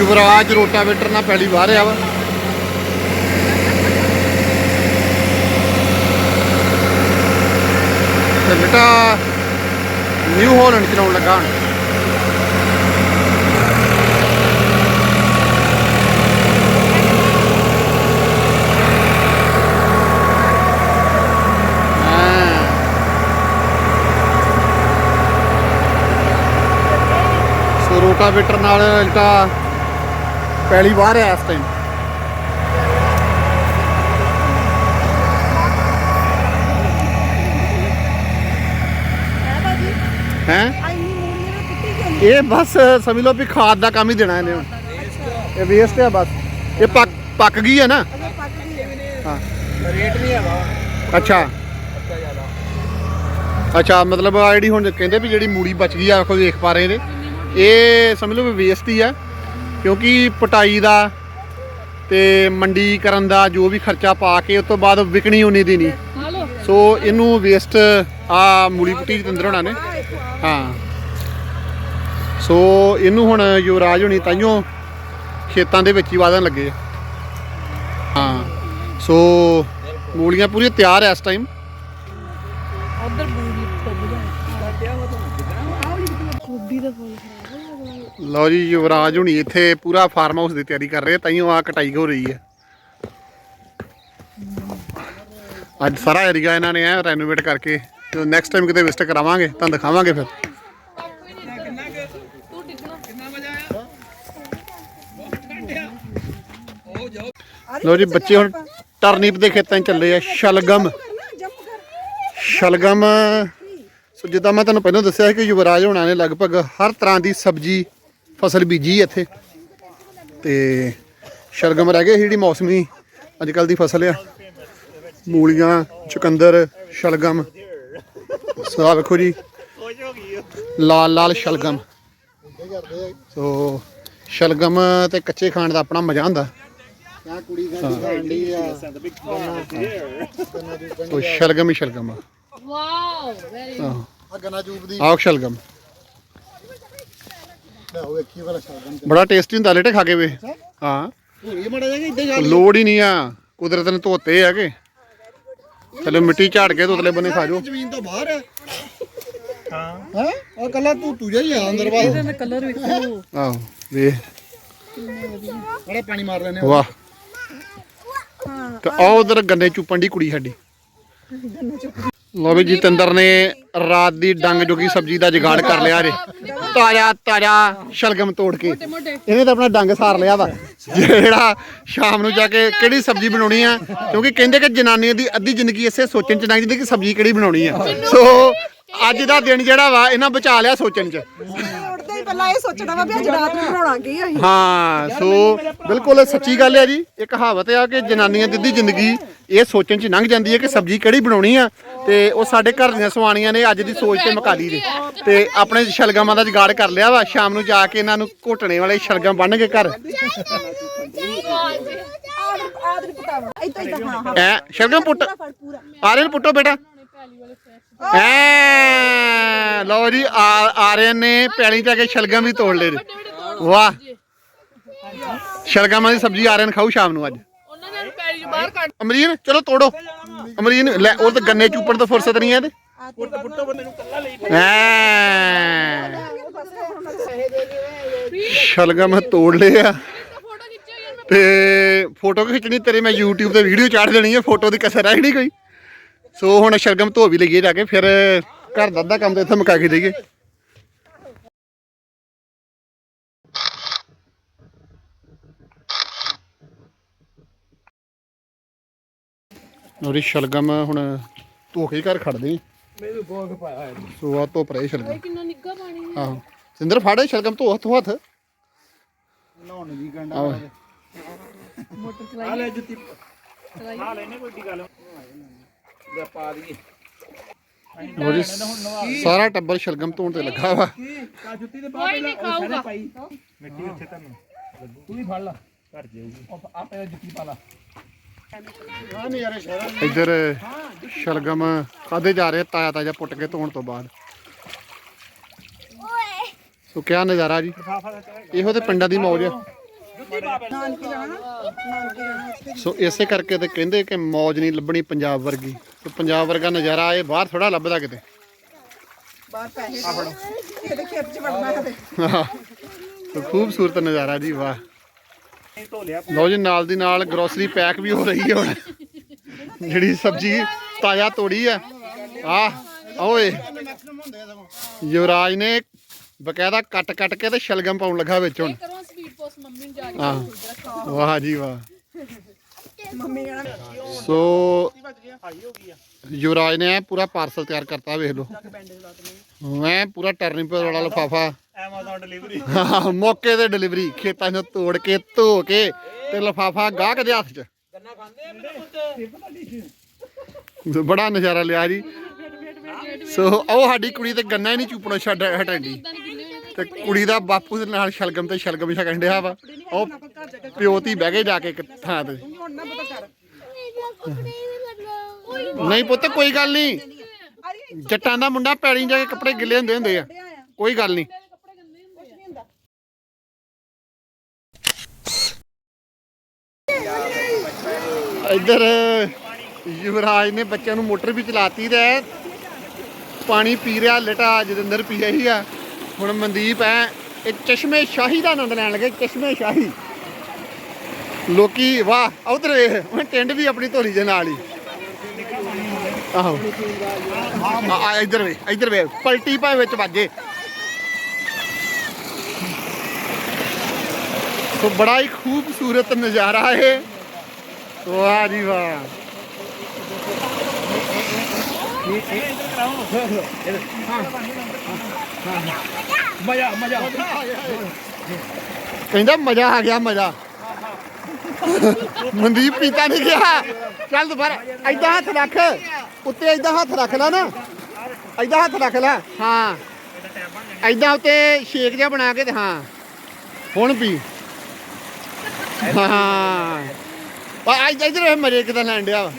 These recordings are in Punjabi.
ਯੁਵਰਾਜ ਰੋਟਾਵੇਟਰ ਨਾਲ ਪਹਿਲੀ ਵਾਰ ਆ ਵਾ। ਤੇ ਬੇਟਾ ਨਿਊ ਹੋਲੈਂਡ ਚਲਾਉਣ ਲੱਗਾ ਹੁਣ। ਸੋ ਰੋਟਾਵੇਟਰ ਨਾਲ ਜਿਹੜਾ ਪਹਿਲੀ ਵਾਰ ਹੈ ਇਸ ਟਾਈਮ ਹੈ? ਇਹ ਬਸ ਸਮਝ ਲਓ ਵੀ ਖਾਦ ਦਾ ਕੰਮ ਹੀ ਦੇਣਾ ਇਹਨੇ ਹੁਣ। ਇਹ ਵੇਸਟ ਹੈ ਬਸ। ਇਹ ਪੱਕ ਪੱਕ ਗਈ ਹੈ ਨਾ? ਹਾਂ। ਰੇਟ ਨਹੀਂ ਹੈਗਾ ਅੱਛਾ। ਅੱਛਾ, ਮਤਲਬ ਆ ਜਿਹੜੀ ਹੁਣ ਕਹਿੰਦੇ ਵੀ ਜਿਹੜੀ ਮੂੜੀ ਬਚ ਗਈ ਆ ਆਖੋ ਵੇਖ ਪਾ ਰਹੇ ਨੇ। ਇਹ ਸਮਝ ਲਓ ਵੀ ਵੇਸਟ ਹੀ ਆ। ਕਿਉਂਕਿ ਪਟਾਈ ਦਾ ਤੇ ਮੰਡੀ ਕਰਨ ਦਾ ਜੋ ਵੀ ਖਰਚਾ ਪਾ ਕੇ ਉਸ ਤੋਂ ਬਾਅਦ ਵਿਕਣੀ ਉਨੀ ਦੀ ਨਹੀਂ। ਸੋ ਇਹਨੂੰ ਵੇਸਟ ਆ ਮੂਲੀ ਪੁੱਟੀ ਜਤਿੰਦਰ ਹੋਣਾ ਨੇ। ਹਾਂ। ਸੋ ਇਹਨੂੰ ਹੁਣ ਯੁਵਰਾਜ ਹੋਣੀ ਤਾਈਓ ਖੇਤਾਂ ਦੇ ਵਿੱਚ ਹੀ ਵਾਧਣ ਲੱਗੇ ਹਾਂ। ਸੋ ਮੂਲੀਆਂ ਪੂਰੀਆਂ ਤਿਆਰ ਐ ਇਸ ਟਾਈਮ ਉਧਰ ਬੂਰੀ ਟੁੱਬ ਦਾ ਫੁੱਲ ਲਓ ਜੀ ਯੁਵਰਾਜ ਹੁਣੀ ਇੱਥੇ ਪੂਰਾ ਫਾਰਮ ਹਾਊਸ ਦੀ ਤਿਆਰੀ ਕਰ ਰਹੇ ਤਾਈਓ ਆ ਕਟਾਈ ਹੋ ਰਹੀ ਹੈ। ਅੱਜ ਸਾਰਾ ਏਰੀਆ ਇਹਨਾਂ ਨੇ ਐ ਰੈਨੋਵੇਟ ਕਰਕੇ ਜਦੋਂ ਨੈਕਸਟ ਟਾਈਮ ਕਿਤੇ ਵਿਜ਼ਿਟ ਕਰਾਵਾਂਗੇ ਤੁਹਾਨੂੰ ਦਿਖਾਵਾਂਗੇ ਫਿਰ। ਲਓ ਜੀ ਬੱਚੇ ਹੁਣ ਟਰਨੀਪ ਦੇ ਖੇਤਾਂ 'ਚ ਚੱਲੇ ਆ, ਸ਼ਲਗਮ। ਸ਼ਲਗਮ, ਸੋ ਜਿੱਦਾਂ ਮੈਂ ਤੁਹਾਨੂੰ ਪਹਿਲਾਂ ਦੱਸਿਆ ਕਿ ਯੁਵਰਾਜ ਹੋਣਾ ਨੇ ਲਗਭਗ ਹਰ ਤਰ੍ਹਾਂ ਦੀ ਸਬਜ਼ੀ ਫਸਲ ਬੀਜੀ ਇੱਥੇ। ਤੇ ਸ਼ਲਗਮ ਰਹਿ ਗਏ ਸੀ ਜਿਹੜੀ ਮੌਸਮੀ ਅੱਜ ਕੱਲ ਦੀ ਫਸਲ ਆ। ਮੂਲੀਆਂ ਚੁਕੰਦਰ ਸ਼ਲਗਮ। ਸੋ ਆਹ ਵੇਖੋ ਜੀ। ਲਾਲ ਲਾਲ ਸ਼ਲਗਮ। ਸੋ ਸ਼ਲਗਮ ਤੇ ਕੱਚੇ ਖਾਣ ਦਾ ਆਪਣਾ ਮਜ਼ਾ ਹੁੰਦਾ। ਆ ਕੁੜੀ ਗਾਂਦੀ ਖਾਂਦੀ ਆ ਸੋ ਸ਼ਲਗਮ ਹੀ ਸ਼ਲਗਮ ਆ। ਵਾਓ ਵੈਰੀ ਆਹੋ ਆ ਗਨਾ ਜੂਬ ਦੀ ਆਹ ਸ਼ਲਗਮ। ਉਹ ਵੇਖੀ ਵਾਲਾ ਸ਼ਲਗਮ ਬੜਾ ਟੇਸਟੀ ਹੁੰਦਾ ਲੇਟੇ ਖਾ ਕੇ ਵੇ। ਹਾਂ। ਭੂਰੀ ਮੜਾ ਜਾਗਾ ਇੱਦਾਂ ਹੀ ਲੋੜ ਹੀ ਨਹੀਂ ਆ। ਕੁਦਰਤ ਨੇ ਧੋਤੇ ਆ ਕਿ। ਥੱਲੇ ਮਿੱਟੀ ਝਾੜ ਕੇ ਤੋਤਲੇ ਬੰਨੇ ਖਾ ਜਾਓ। ਜ਼ਮੀਨ ਤੋਂ ਬਾਹਰ। ਆ ਹਾਂ। ਹਾਂ? ਉਹ ਕੱਲਾ ਤੂੰ ਤੁਝਾ ਹੀ ਆ ਅੰਦਰ ਬਾਹਰ। ਇਹਦਾ ਕਲਰ ਵੇਖੋ। ਆਹੋ ਵੇ। ਬੜਾ ਪਾਣੀ ਮਾਰ ਲੈਨੇ ਵਾਹ। ਤੇ ਆ ਉਧਰ ਗੰਨੇ ਚੁੱਪਣ ਦੀ ਕੁੜੀ ਸਾਡੀ। ਲੋ ਵੀ ਜਤਿੰਦਰ ਨੇ ਰਾਤ ਦੀ ਡੰਗ ਜੋਗੀ ਸਬਜ਼ੀ ਦਾ ਜੁਗਾੜ ਕਰ ਲਿਆ ਜੇ। ਤਾਜ਼ਾ ਤਾਜ਼ਾ ਸ਼ਲਗਮ ਤੋੜ ਕੇ। ਇਹਨੇ ਤਾਂ ਆਪਣਾ ਡੰਗ ਸਾਰ ਲਿਆ ਵਾ। ਜਿਹੜਾ ਸ਼ਾਮ ਨੂੰ ਜਾ ਕੇ ਕਿਹੜੀ ਸਬਜ਼ੀ ਬਣਾਉਣੀ ਆ ਕਿਉਂਕਿ ਕਹਿੰਦੇ ਕਿ ਜਨਾਨੀਆਂ ਦੀ ਅੱਧੀ ਜ਼ਿੰਦਗੀ ਇਸੇ ਸੋਚਣ ਚ ਲੰਘ ਜਾਂਦੀ ਕਿ ਸਬਜ਼ੀ ਕਿਹੜੀ ਬਣਾਉਣੀ ਆ। ਸੋ ਅੱਜ ਦਾ ਦਿਨ ਜਿਹੜਾ ਵਾ ਇਹਨਾਂ ਬਚਾ ਲਿਆ ਸੋਚਣ ਚ। ਪਹਿਲਾਂ ਇਹ ਸੋਚਣਾ ਵਾ ਵੀ ਅੱਜ ਰਾਤ ਨੂੰ ਬਣਾਉਣਾ ਕੀ ਅਸੀਂ ਹਾਂ ਸੋ ਬਿਲਕੁਲ ਇਹ ਸੱਚੀ ਗੱਲ ਹੈ ਜੀ ਇਹ ਕਹਾਵਤ ਆ ਕਿ ਜਨਾਨੀਆਂ ਦੀ ਅੱਧੀ ਜ਼ਿੰਦਗੀ ਇਹ ਸੋਚਣ ਚ ਲੰਘ ਜਾਂਦੀ ਹੈ ਕਿ ਸਬਜ਼ੀ ਕਿਹੜੀ ਬਣਾਉਣੀ ਆ ਤੇ ਉਹ ਸਾਡੇ ਘਰ ਦੀਆਂ ਸਵਾਣੀਆਂ ਨੇ ਅੱਜ ਦੀ ਸੋਚ ਤੇ ਮੁਕਾਲੀ ਜੀ ਤੇ ਆਪਣੇ ਸ਼ਲਗਮਾਂ ਦਾ ਜੁਗਾੜ ਕਰ ਲਿਆ ਵਾ ਸ਼ਾਮ ਨੂੰ ਜਾ ਕੇ ਇਹਨਾਂ ਨੂੰ ਘੋਟਣੇ ਵਾਲੇ ਸ਼ਲਗਮ ਬੰਨ ਕੇ ਘਰ ਆਦਰ ਪਤਾਵਾ ਇਦਾਂ ਇਦਾਂ ਹਾਂ ਹਾਂ ਐ ਸ਼ਲਗਮ ਪੁੱਟ ਪੂਰਾ ਆਰਿਅਨ ਪੁੱਟੋ ਬੇਟਾ ਐ, ਲਓ ਜੀ, ਆ- ਆਰਿਅਨ ਨੇ ਪੈਲੀ ਚ ਆ ਕੇ ਸ਼ਲਗਮ ਵੀ ਤੋੜ ਲਏ ਜੀ। ਵਾਹ। ਸ਼ਲਗਮਾਂ ਦੀ ਸਬਜ਼ੀ ਆਰਿਅਨ ਖਾਊ ਸ਼ਾਮ ਨੂੰ ਅੱਜ ਉਹਨਾਂ ਨੇ ਪੈਰੀ ਬਾਹਰ ਕੱਢ ਅਮਰੀਨ, ਚਲੋ ਤੋੜੋ। ਅਮਰੀਨ, ਲੈ, ਉਹ ਤਾਂ ਗੰਨੇ ਚੂਪਣ ਤੋਂ ਫੁਰਸਤ ਨਹੀਂ ਹੈ ਤੇ ਐ। ਸ਼ਲਗਮ ਤੋੜ ਲਏ ਆ। ਫੋਟੋ ਖਿੱਚਿਓ ਯਾਰ ਤੇ ਫੋਟੋ ਖਿੱਚਣੀ ਤੇਰੇ ਮੈਂ YouTube ਤੇ ਵੀਡੀਓ ਚਾੜ ਦੇਣੀ ਹੈ ਫੋਟੋ ਦੀ ਕਸਰ ਹੈ ਨਹੀਂ ਕੋਈ। ਸੋ ਹੁਣ ਸ਼ਲਗਮ ਧੋ ਵੀ ਲਈਏ ਜਾ ਕੇ ਫਿਰ ਘਰ ਦਾ ਅੱਧਾ ਕੰਮ ਤੇ ਇੱਥੇ ਮੁਕਾ ਕੇ ਦੇਈਏ। ਉਹਦੀ ਸ਼ਲਗਮ ਹੁਣ ਧੋ ਕੇ ਹੀ ਘਰ ਖੜਦੇ ਮੈਨੂੰ ਬਹੁਤ ਪਾਇਆ ਹੈ ਸੋ ਆ ਧੋ ਪਰੇ ਸ਼ਲਗਮ ਕਿੰਨਾ ਨਿੱਗਾ ਪਾਣੀ ਹੈ। ਆਹੋ। ਸਿੰਦਰ ਫਾੜੇ ਸ਼ਲਗਮ ਧੋ ਹੱਥੋਂ ਹੱਥ। ਨਹਾਉਣ ਦੀ ਗੰਡਾ ਮੋਟਰ ਆ ਚਲਾਈ ਲੈ ਜੁੱਤੀ। ਚਲਾਈ। ਆ ਲੈਨੇ ਕੋਈ ਗੱਲ। ਲੈ ਪਾ ਸਾਰਾ ਟੱਬਰ ਸ਼ਲਗਮ ਧੋਣ ਤੇ ਲੱਗਾ ਵਾ। ਕਾ? ਜੁੱਤੀ ਦੇ ਪਾ ਕੋਈ ਨਹੀਂ ਖਾਊਗਾ। ਮਿੱਟੀ ਉੱਥੇ ਤੁਹਾਨੂੰ। ਤੂੰ ਵੀ ਫੜ ਲਾ। ਘਰ ਜਾਊਗੀ। ਆਪੇ ਜੁੱਤੀ ਪਾ ਲਾ। ਹਾਂ ਇੱਧਰ ਸ਼ਲਗਮ ਖਾਦੇ ਜਾ ਰਹੇ ਤਾਜ਼ਾ ਤਾਜ਼ਾ ਪੁੱਟ ਕੇ ਧੋਣ ਤੋਂ ਬਾਅਦ। ਸੋ ਕਿਆ ਨਜ਼ਾਰਾ ਜੀ। ਇਹੋ ਤੇ ਪਿੰਡਾਂ ਦੀ ਮੌਜ ਆ। ਨਾਨਕੀ ਜਾਣਾ ਨਾਨਕੀ ਜਾਣਾ ਉੱਥੇ ਸੋ ਇਸੇ ਕਰਕੇ ਤੇ ਕਹਿੰਦੇ ਕਿ ਮੌਜ ਨਹੀਂ ਲੱਭਣੀ ਪੰਜਾਬ ਵਰਗੀ। ਤੇ ਪੰਜਾਬ ਵਰਗਾ ਨਜ਼ਾਰਾ ਇਹ ਬਾਹਰ ਥੋੜਾ ਲੱਭਦਾ ਕਿਤੇ। ਬਾਹਰ ਪੈਸੇ ਆ ਫੜੋ। ਇਹਦੇ ਖੇਤ ਚ ਵੜਨਾ ਕਦੇ ਤੇ। ਖੂਬਸੂਰਤ ਨਜ਼ਾਰਾ ਜੀ ਵਾਹ। ਲਓ ਜੀ ਨਾਲ ਦੀ ਨਾਲ ਗਰੋਸਰੀ ਪੈਕ ਵੀ ਹੋ ਰਹੀ ਹੈ ਹੁਣ। ਜਿਹੜੀ ਸਬਜ਼ੀ ਤਾਜ਼ਾ ਤੋੜੀ ਆ ਆ ਓਏ। ਯੁਵਰਾਜ ਨੇ ਬਕਾਇਦਾ ਕੱਟ ਕੱਟ ਕੇ ਤੇ ਸ਼ਲਗਮ ਪਾਉਣ ਲੱਗਾ ਵਿੱਚ ਹੁਣ। ਕਰੋ ਸਪੀਡ ਪੋਸਟ ਮੰਮੀ ਨੂੰ ਜਾ ਕੇ ਆਹ। ਵਾਹ ਜੀ ਵਾਹ। ਮੰਮੀ ਕਹਿਣਾ ਸੋ ਯੁਵਰਾਜ ਨੇ ਐਂ ਪੂਰਾ ਪਾਰਸਲ ਤਿਆਰ ਕਰਤਾ ਵੇਖ ਲਓ। ਮੈਂ ਪੂਰਾ ਟਰਨਿੰਗ ਵਾਲਾ ਲਫਾਫਾ। ਐਮਾਜ਼ਨ ਡਿਲੀਵਰੀ ਮੌਕੇ ਤੇ ਡਿਲੀਵਰੀ ਖੇਤਾਂ 'ਚੋਂ ਤੋੜ ਕੇ ਧੋ ਕੇ ਤੇ ਲਫਾਫਾ ਗਾਹਕ ਦੇ ਹੱਥ 'ਚ। ਬੜਾ ਨਜ਼ਾਰਾ ਲਿਆ ਜੀ। ਸੋ ਉਹ ਸਾਡੀ ਕੁੜੀ ਤੇ ਗੰਨਾ ਹੀ ਨਹੀਂ ਚੂਪਣੋਂ ਛੱਡ ਹਟਾਂਦੀ ਤੇ ਕੁੜੀ ਦਾ ਬਾਪੂ ਦੇ ਨਾਲ ਸ਼ਲਗਮ ਤੇ ਸ਼ਲਗਮ ਛਕਣ ਡਿਆ ਵਾ। ਉਹ ਪਿਓਤੀ ਬਹਿ ਕੇ ਜਾ ਕੇ ਇੱਕ ਥਾਂ ਤੇ। ਹੁਣ ਨਾ ਪਤਾ ਕਰ ਨਹੀਂ ਪੁੱਤ, ਕੋਈ ਗੱਲ ਨਹੀਂ। ਜੱਟਾਂ ਦਾ ਮੁੰਡਾ ਪੈੜੀ ਜਾ ਕੇ ਕੱਪੜੇ ਗਿੱਲੇ ਹੁੰਦੇ ਹੁੰਦੇ ਆ। ਕੋਈ ਗੱਲ ਨਹੀਂ। ਇੱਧਰ ਯੁਵਰਾਜ ਨੇ ਬੱਚਿਆਂ ਨੂੰ ਮੋਟਰ ਵੀ ਚਲਾਤੀ ਤੇ। ਪਾਣੀ ਪੀ ਰਿਹਾ, ਲਟਾ ਜਤਿੰਦਰ ਪੀ ਰਹੀ ਆ। ਹੁਣ ਮਨਦੀਪ ਐ, ਇਹ ਚਸ਼ਮੇ ਸ਼ਾਹੀ ਦਾ ਆਨੰਦ ਲੈਣ ਲੱਗੇ, ਚਸ਼ਮੇ ਸ਼ਾਹੀ। ਲੋਕੀ, ਵਾਹ, ਉਧਰ ਵੇਖ ਉਹ ਟਿੰਡ ਵੀ ਆਪਣੀ ਧੋਰੀ ਦੇ ਨਾਲ ਹੀ। ਆਹੋ। ਆ ਇੱਧਰ ਵੇ ਇੱਧਰ ਵੇ ਪਲਟੀ ਭਾਵੇਂ ਵਿੱਚ ਵੱਜੇ ਸੋ ਬੜਾ ਹੀ ਖੂਬਸੂਰਤ ਨਜ਼ਾਰਾ ਹੈ ਵਾਹ ਜੀ ਵਾਹ। ਮਜ਼ਾ ਮਜ਼ਾ। ਕਹਿੰਦਾ ਮਜ਼ਾ ਆ ਗਿਆ ਮਜ਼ਾ। ਮਨਦੀਪ ਪੀਤਾ ਨਹੀਂ ਗਿਆ। ਚੱਲ ਦੁਬਾਰਾ ਐਦਾਂ ਹੱਥ ਰੱਖ। ਉੱਤੇ ਐਦਾਂ ਹੱਥ ਰੱਖ ਲੈ ਨਾ। ਐਦਾਂ ਹੱਥ ਰੱਖ ਲੈ। ਹਾਂ। ਐਦਾਂ ਉੱਤੇ ਸ਼ੇਕ ਜਿਹਾ ਬਣਾ ਕੇ ਤੇ ਹਾਂ। ਹੁਣ ਪੀ। ਹਾਂ। ਆ ਇੱਧਰ ਇੱਧਰ ਮਜ਼ੇ ਕਿਦਾਂ ਲੈਣ ਡਿਆ ਵਾ।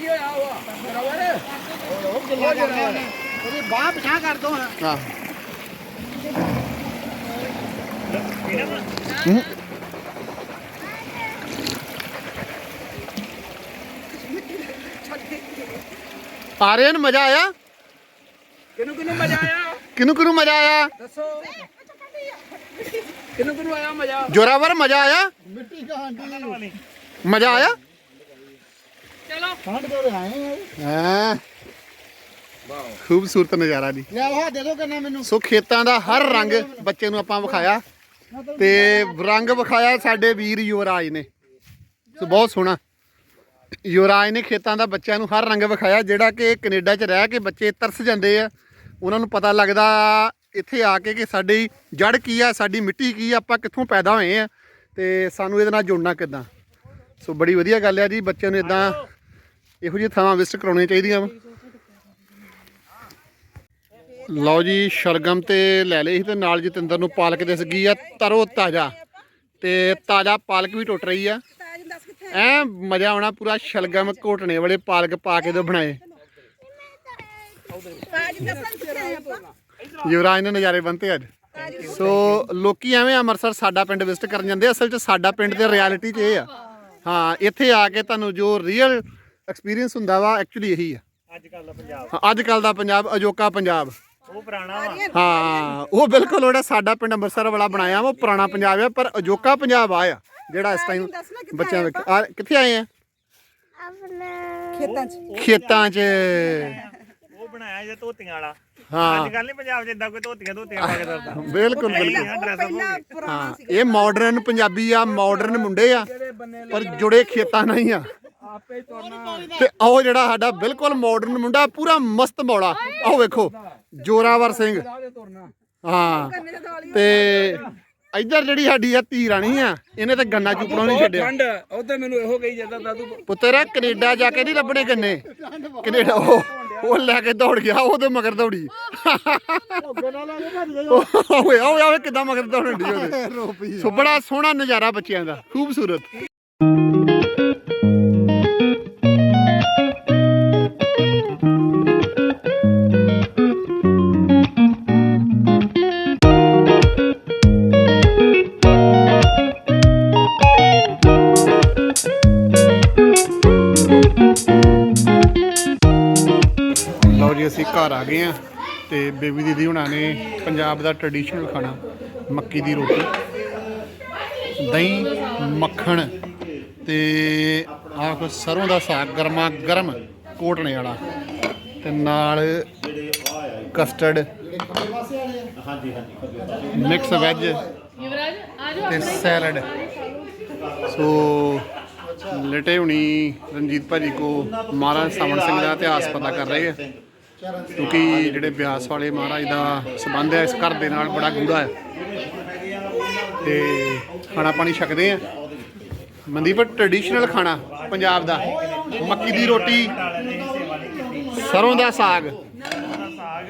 ਉਹਦੀ ਬਾਹ ਪਿਛਾ ਕਰ ਦੋ ਹਾਂ। ਹਾਂ ਹੂੰ। ਆਰਿਅਨ ਮਜ਼ਾ ਆਇਆ? ਕਿਨੂੰ ਕਿਨੂੰ ਮਜ਼ਾ ਆਇਆ? ਕਿਨੂੰ ਕਿਨੂੰ ਮਜ਼ਾ ਆਇਆ? ਦੱਸੋ। ਕਿਨੂੰ ਕਿਨੂੰ ਆਇਆ ਮਜ਼ਾ? ਜੋਰਾਵਰ ਮਜ਼ਾ ਆਇਆ? ਮਿੱਟੀ ਕਹਾਂਡੀ ਮਜ਼ਾ ਆਇਆ? ਠੰਡ ਆਏ ਹਾਂ? ਖੂਬਸੂਰਤ ਨਜ਼ਾਰਾ ਜੀ। ਲੈ ਉਹ ਦੇ ਦੋ ਕਰਨਾ ਮੈਨੂੰ। ਸੋ ਖੇਤਾਂ ਦਾ ਹਰ ਰੰਗ ਬੱਚੇ ਨੂੰ ਆਪਾਂ ਵਿਖਾਇਆ। ਤੇ ਰੰਗ ਵਿਖਾਇਆ ਸਾਡੇ ਵੀਰ ਯੁਵਰਾਜ ਨੇ। ਸੋ ਬਹੁਤ ਸੋਹਣਾ। ਯੁਵਰਾਜ ਨੇ ਖੇਤਾਂ ਦਾ ਬੱਚਿਆਂ ਨੂੰ ਹਰ ਰੰਗ ਵਿਖਾਇਆ ਜਿਹੜਾ ਕਿ ਕੈਨੇਡਾ 'ਚ ਰਹਿ ਕੇ ਬੱਚੇ ਤਰਸ ਜਾਂਦੇ ਆ। ਉਹਨਾਂ ਨੂੰ ਪਤਾ ਲੱਗਦਾ ਇੱਥੇ ਆ ਕੇ ਕਿ ਸਾਡੀ ਜੜ ਕੀ ਆ ਸਾਡੀ ਮਿੱਟੀ ਕੀ ਆ ਆਪਾਂ ਕਿੱਥੋਂ ਪੈਦਾ ਹੋਏ ਆ। ਤੇ ਸਾਨੂੰ ਇਹਦੇ ਨਾਲ ਜੁੜਨਾ ਕਿੱਦਾਂ? ਸੋ ਬੜੀ ਵਧੀਆ ਗੱਲ ਆ ਜੀ ਬੱਚਿਆਂ ਨੂੰ ਇਦਾਂ ਇਹੋ ਜਿਹੀ ਥਾਵਾਂ ਵਿਜ਼ਿਟ ਕਰਾਉਣੀਆਂ ਚਾਹੀਦੀਆਂ ਵਾ। ਲਓ ਜੀ ਸ਼ਲਗਮ ਤੇ ਲੈ ਲਈ ਸੀ ਤੇ ਨਾਲ ਜਤਿੰਦਰ ਨੂੰ ਪਾਲਕ ਦਿਸ ਗਈ ਆ ਤਰੋ ਤਾਜ਼ਾ। ਤੇ ਤਾਜ਼ਾ ਪਾਲਕ ਵੀ ਟੁੱਟ ਰਹੀ ਆ। ਐ ਮਜ਼ਾ ਆਉਣਾ ਪੂਰਾ ਸ਼ਲਗਮ ਘੋਟਣੇ ਵਾਲੇ ਪਾਲਕ ਪਾ ਕੇ ਤੇ ਬਣਾਏ। ਯੁਵਰਾਜ ਨੇ ਨਜ਼ਾਰੇ ਬੰਤੇ ਅੱਜ। ਸੋ ਲੋਕੀ ਐਵੇਂ ਅੰਮ੍ਰਿਤਸਰ ਸਾਡਾ ਪਿੰਡ ਵਿਜ਼ਿਟ ਕਰਨ ਜਾਂਦੇ। ਅਸਲ 'ਚ ਸਾਡਾ ਪਿੰਡ ਤੇ ਰਿਐਲਿਟੀ 'ਚ ਇਹ ਆ। ਹਾਂ ਇੱਥੇ ਆ ਕੇ ਤੁਹਾਨੂੰ ਜੋ ਰੀਅਲ ਐਕਸਪੀਰੀਅੰਸ ਹੁੰਦਾ ਵਾ ਐਕਚੁਅਲੀ ਇਹੀ ਆ। ਅੱਜ ਕੱਲ ਦਾ ਪੰਜਾਬ। ਅੱਜ ਕੱਲ ਦਾ ਪੰਜਾਬ ਅਜੋਕਾ ਪੰਜਾਬ। ਉਹ ਪੁਰਾਣਾ ਵਾ। ਹਾਂ ਉਹ ਬਿਲਕੁਲ ਉਹਦਾ ਸਾਡਾ ਪਿੰਡ ਅੰਮ੍ਰਿਤਸਰ ਵਾਲਾ ਬਣਾਇਆ ਵਾ ਉਹ ਪੁਰਾਣਾ ਪੰਜਾਬ ਆ ਪਰ ਅਜੋਕਾ ਪੰਜਾਬ ਆ ਆ ਜਿਹੜਾ ਇਸ ਟਾਈਮ ਬੱਚਿਆਂ ਵਿੱਚ। ਆ ਕਿੱਥੇ ਆਏ ਆ? ਖੇਤਾਂ 'ਚ। ਖੇਤਾਂ 'ਚ। ਉਹ ਬਣਾਇਆ ਜੇ ਧੋਤੀਆਂ ਵਾਲਾ। ਹਾਂ। ਅੱਜ ਕੱਲ ਨਹੀਂ ਪੰਜਾਬ 'ਚ ਇਦਾਂ ਕੋਈ ਧੋਤੀਆਂ ਧੋਤੀਆਂ ਪਾ ਕੇ ਦਰਦਾ ਬਿਲਕੁਲ ਬਿਲਕੁਲ। ਪਹਿਲਾਂ ਪੁਰਾਣਾ ਹਾਂ ਇਹ ਮਾਡਰਨ ਪੰਜਾਬੀ ਆ ਮਾਡਰਨ ਮੁੰਡੇ ਆ ਪਰ ਜੁੜੇ ਖੇਤਾਂ ਨਾਲ ਹੀ ਆ। ਆਪੇ ਤੁਰਨਾ। ਤੇ ਉਹ ਜਿਹੜਾ ਸਾਡਾ ਬਿਲਕੁਲ ਮਾਡਰਨ ਮੁੰਡਾ ਪੂਰਾ ਮਸਤ ਮੌਲਾ। ਆਹ ਵੇਖੋ ਜੋਰਾਵਰ ਸਿੰਘ। ਹਾਂ ਤੇ ਇੱਧਰ ਜਿਹੜੀ ਸਾਡੀ ਆ ਧੀ ਰਾਣੀ ਆ ਇਹਨੇ ਤੇ ਗੰਨਾ ਚੁੱਪਣੋਂ ਨਹੀਂ ਛੱਡਿਆ। ਠੰਡ ਉਧਰ ਮੈਨੂੰ ਇਹੋ ਕਹੀ ਜਾਂਦਾ ਦਾਦੂ ਪੁੱਤਰ ਕੈਨੇਡਾ ਜਾ ਕੇ ਨਹੀਂ ਲੱਭਣੇ ਗੰਨੇ। ਕੈਨੇਡਾ ਉਹ ਉਹ ਲੈ ਕੇ ਦੌੜ ਗਿਆ ਉਹਦੇ ਮਗਰ ਦੌੜੀ। ਓਏ ਓਏ ਓਏ ਕਿਦਾਂ ਮਗਰ ਦੌੜਨ ਦੀ ਉਹਦੇ। ਸੋ ਬੜਾ ਸੋਹਣਾ ਨਜ਼ਾਰਾ ਬੱਚਿਆਂ ਦਾ ਖੂਬਸੂਰਤ। ਗਏ ਆ ਤੇ ਬੇਬੀ ਦੀਦੀ ਹੁਣਾਂ ਨੇ ਪੰਜਾਬ ਦਾ ਟ੍ਰੈਡੀਸ਼ਨਲ ਖਾਣਾ, ਮੱਕੀ ਦੀ ਰੋਟੀ, ਦਹੀਂ, ਮੱਖਣ ਤੇ ਆਹ ਕੋ ਸਰੋਂ ਦਾ ਸਾਗ ਗਰਮਾ ਗਰਮ ਕੋਟਣੇ ਵਾਲਾ ਤੇ ਨਾਲ ਕਸਟਰਡ ਹਾਂਜੀ ਹਾਂਜੀ ਮਿਕਸ ਵੈਜ ਯੁਵਰਾਜ ਆ ਜਾਓ ਤੇ ਸੈਲਡ ਸੋ ਲਟੇ ਹੁਣੀ ਰਣਜੀਤ ਭਾਜੀ ਕੋ ਮਹਾਰਾਜ ਸਾਵਣ ਸਿੰਘ ਦਾ ਇਤਿਹਾਸ ਪਤਾ ਕਰ ਰਹੇ ਆ। ਕਿਉਂਕਿ ਜਿਹੜੇ ਬਿਆਸ ਵਾਲੇ ਮਹਾਰਾਜ ਦਾ ਸੰਬੰਧ ਹੈ, ਇਸ ਘਰ ਦੇ ਨਾਲ ਬੜਾ ਗੂੜਾ ਹੈ। ਤੇ ਖਾਣਾ ਪਾਣੀ ਛਕਦੇ ਆ। ਮਨਦੀਪ ਟ੍ਰੈਡੀਸ਼ਨਲ ਖਾਣਾ ਪੰਜਾਬ ਦਾ। ਮੱਕੀ ਦੀ ਰੋਟੀ, ਸਰੋਂ ਦਾ ਸਾਗ।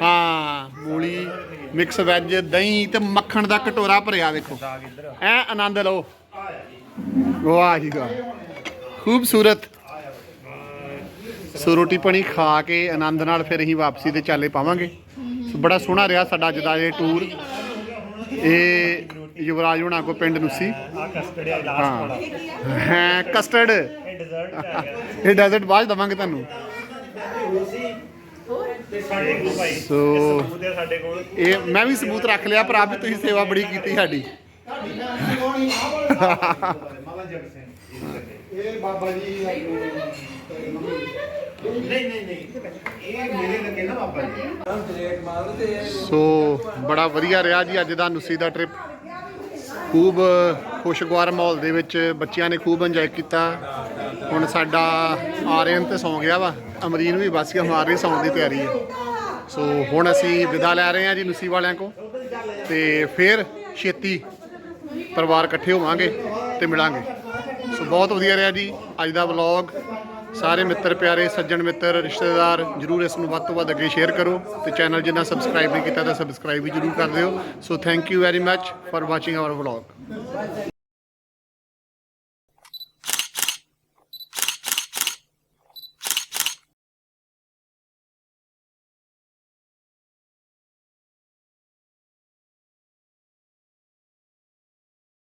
ਹਾਂ, ਮੂਲੀ ਮਿਕਸ ਵੈਜ ਦਹੀਂ ਤੇ ਮੱਖਣ ਦਾ ਕਟੋਰਾ ਭਰਿਆ ਵੇਖੋ। ਐ ਆਨੰਦ ਲਓ। ਵਾਹ ਜੀ ਵਾਹ ਖੂਬਸੂਰਤ। ਸੋ ਰੋਟੀ ਪਾਣੀ ਖਾ ਕੇ ਆਨੰਦ ਨਾਲ ਫਿਰ ਅਸੀਂ ਵਾਪਸੀ ਤੇ ਚਾਲੇ ਪਾਵਾਂਗੇ ਸੋ ਬੜਾ ਸੋਹਣਾ ਰਿਹਾ ਸਾਡਾ ਅੱਜ ਦਾ ਇਹ ਟੂਰ ਇਹ ਯੁਵਰਾਜ ਹੋਣਾ ਕੋ ਪਿੰਡ ਨੂਸੀ ਹਾਂ ਕਸਟਰਡ ਇਹ ਡਿਜ਼ਰਟ ਬਾਅਦ ਦਵਾਂਗੇ ਤੁਹਾਨੂੰ ਤੇ ਸਾਡੇ ਕੋਲ ਭਾਈ ਸੋ ਇਹ ਮੈਂ ਵੀ ਸਬੂਤ ਰੱਖ ਲਿਆ ਪਰ ਆਪ ਵੀ ਤੁਸੀਂ ਸੇਵਾ ਬੜੀ ਕੀਤੀ ਸਾਡੀ ਇਹ ਬਾਬਾ ਜੀ ਨਹੀਂ ਨਹੀਂ ਨਹੀਂ। ਇਹ ਮੇਰੇ ਲੱਗੇ ਨਾ ਬਾਬਾ ਜੀ। ਸੋ, ਬੜਾ ਵਧੀਆ ਰਿਹਾ ਜੀ ਅੱਜ ਦਾ ਨੁਸੀ ਦਾ ਟ੍ਰਿਪ ਖੂਬ ਖੁਸ਼ਗਵਾਰ ਮਾਹੌਲ ਦੇ ਵਿੱਚ ਬੱਚਿਆਂ ਨੇ ਖੂਬ ਇੰਜੋਏ ਕੀਤਾ। ਹੁਣ ਸਾਡਾ ਆਰਿਅਨ ਤੇ ਸੌਂ ਗਿਆ ਵਾ। ਅਮਰੀਨ ਵੀ ਬਸ ਗਿਆ ਹਮਾਰੀ ਸੌਣ ਦੀ ਤਿਆਰੀ ਹੈ। ਸੋ, ਹੁਣ ਅਸੀਂ ਵਿਦਾ ਲੈ ਰਹੇ ਹਾਂ ਜੀ ਨੁੱਸੀ ਵਾਲਿਆਂ ਕੋ ਤੇ ਫਿਰ ਛੇਤੀ ਪਰਿਵਾਰ ਇਕੱਠੇ ਹੋਵਾਂਗੇ ਤੇ ਮਿਲਾਂਗੇ। ਸੋ, ਬਹੁਤ ਵਧੀਆ ਰਿਹਾ ਜੀ ਅੱਜ ਦਾ ਵਲੌਗ ਸਾਰੇ ਮਿੱਤਰ ਪਿਆਰੇ, ਸੱਜਣ ਮਿੱਤਰ, ਰਿਸ਼ਤੇਦਾਰ, ਜਰੂਰ ਇਸ ਨੂੰ ਵੱਧ ਤੋਂ ਵੱਧ ਅੱਗੇ ਸ਼ੇਅਰ ਕਰੋ ਤੇ ਚੈਨਲ ਜਿੰਨਾ ਸਬਸਕ੍ਰਾਈਬ ਨਹੀਂ ਕੀਤਾ ਤਾਂ ਸਬਸਕ੍ਰਾਈਬ ਵੀ ਜਰੂਰ ਕਰ ਦਿਓ। So thank you very much for watching our vlog